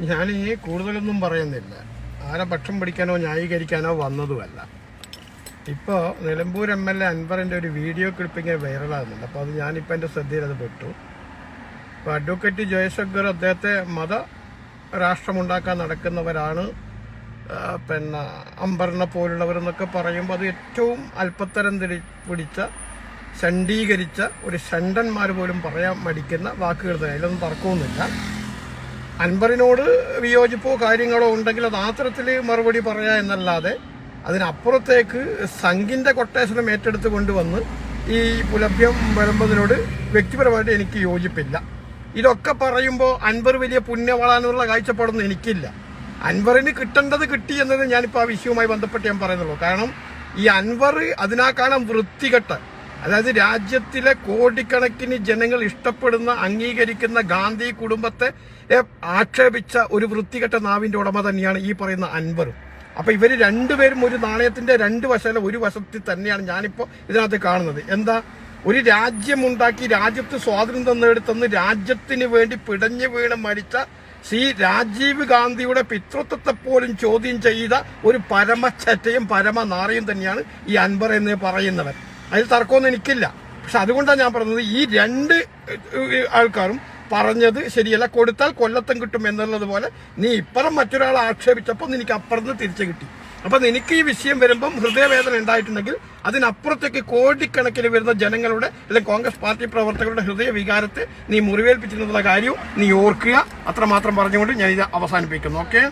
ഞാൻ ഈ കൂടുതലൊന്നും പറയുന്നില്ല. ആരെ പക്ഷം പിടിക്കാനോ ന്യായീകരിക്കാനോ വന്നതുമല്ല. ഇപ്പോൾ നിലമ്പൂർ എം എൽ എ അൻവറിന്റെ ഒരു വീഡിയോ ക്ലിപ്പിങ് വൈറലാകുന്നുണ്ട്. അപ്പോൾ അത് ഞാനിപ്പോൾ എന്റെ ശ്രദ്ധയിൽ അത് പെട്ടു. ഇപ്പോൾ അഡ്വക്കേറ്റ് ജയശങ്കർ അദ്ദേഹത്തെ മത രാഷ്ട്രമുണ്ടാക്കാൻ നടക്കുന്നവരാണ്. പിന്നെ അംബറിനെ പോലുള്ളവരെന്നൊക്കെ പറയുമ്പോൾ അത് ഏറ്റവും അല്പത്തരം തിരി പിടിച്ച ചണ്ഡീകരിച്ച ഒരു ഷണ്ടന്മാർ പോലും പറയാൻ മടിക്കുന്ന വാക്കുകൾ തന്നെ. അതിലൊന്നും തർക്കമൊന്നുമില്ല. അൻവറിനോട് വിയോജിപ്പോ കാര്യങ്ങളോ ഉണ്ടെങ്കിൽ അത് ആത്രത്തിൽ മറുപടി പറയാ എന്നല്ലാതെ അതിനപ്പുറത്തേക്ക് സംഘിന്റെ കൊട്ടേഷനും ഏറ്റെടുത്ത് കൊണ്ടുവന്ന് ഈ പുലഭ്യം വരുമ്പതിനോട് വ്യക്തിപരമായിട്ട് എനിക്ക് യോജിപ്പില്ല. ഇതൊക്കെ പറയുമ്പോൾ അൻവർ വലിയ പുണ്യവളാനുള്ള കാഴ്ചപ്പാടൊന്നും എനിക്കില്ല. അൻവറിന് കിട്ടേണ്ടത് കിട്ടി എന്നത് ഞാനിപ്പോൾ ആ വിഷയവുമായി ബന്ധപ്പെട്ട് ഞാൻ പറയുന്നുള്ളൂ. കാരണം ഈ അൻവർ അതിനാക്കാണം വൃത്തികെട്ട അതായത് രാജ്യത്തിലെ കോടിക്കണക്കിന് ജനങ്ങൾ ഇഷ്ടപ്പെടുന്ന അംഗീകരിക്കുന്ന ഗാന്ധി കുടുംബത്തെ ആക്ഷേപിച്ച ഒരു വൃത്തികെട്ട നാവിന്റെ ഉടമ തന്നെയാണ് ഈ പറയുന്ന അൻവറും. അപ്പൊ ഇവർ രണ്ടുപേരും ഒരു നാണയത്തിന്റെ രണ്ട് വശമല്ല ഒരു വശത്തിൽ തന്നെയാണ് ഞാനിപ്പോ ഇതിനകത്ത് കാണുന്നത്. എന്താ? ഒരു രാജ്യമുണ്ടാക്കി രാജ്യത്ത് സ്വാതന്ത്ര്യം നേടിത്തന്ന് രാജ്യത്തിന് വേണ്ടി പിടഞ്ഞു വീണ് മരിച്ച ശ്രീ രാജീവ് ഗാന്ധിയുടെ പിതൃത്വത്തെ പോലും ചോദ്യം ചെയ്ത ഒരു പരമച്ചറ്റയും പരമനാറയും തന്നെയാണ് ഈ അൻവർ എന്ന് പറയുന്നവൻ. അതിൽ തർക്കമൊന്നും എനിക്കില്ല. പക്ഷെ അതുകൊണ്ടാണ് ഞാൻ പറഞ്ഞത് ഈ രണ്ട് ആൾക്കാരും പറഞ്ഞത് ശരിയല്ല. കൊടുത്താൽ കൊല്ലത്തും കിട്ടും എന്നുള്ളത് പോലെ നീ ഇപ്പുറം മറ്റൊരാളെ ആക്ഷേപിച്ചപ്പോൾ നിനക്ക് അപ്പുറത്ത് തിരിച്ചു കിട്ടി. അപ്പം നിനക്ക് ഈ വിഷയം വരുമ്പം ഹൃദയവേദന ഉണ്ടായിട്ടുണ്ടെങ്കിൽ അതിനപ്പുറത്തേക്ക് കോടിക്കണക്കിന് വരുന്ന ജനങ്ങളുടെ അല്ലെങ്കിൽ കോൺഗ്രസ് പാർട്ടി പ്രവർത്തകരുടെ ഹൃദയ വികാരത്തെ നീ മുറിവേൽപ്പിച്ചിരുന്നുള്ള കാര്യവും നീ ഓർക്കുക. അത്രമാത്രം പറഞ്ഞുകൊണ്ട് ഞാൻ ഇത് അവസാനിപ്പിക്കുന്നു. ഓക്കെ?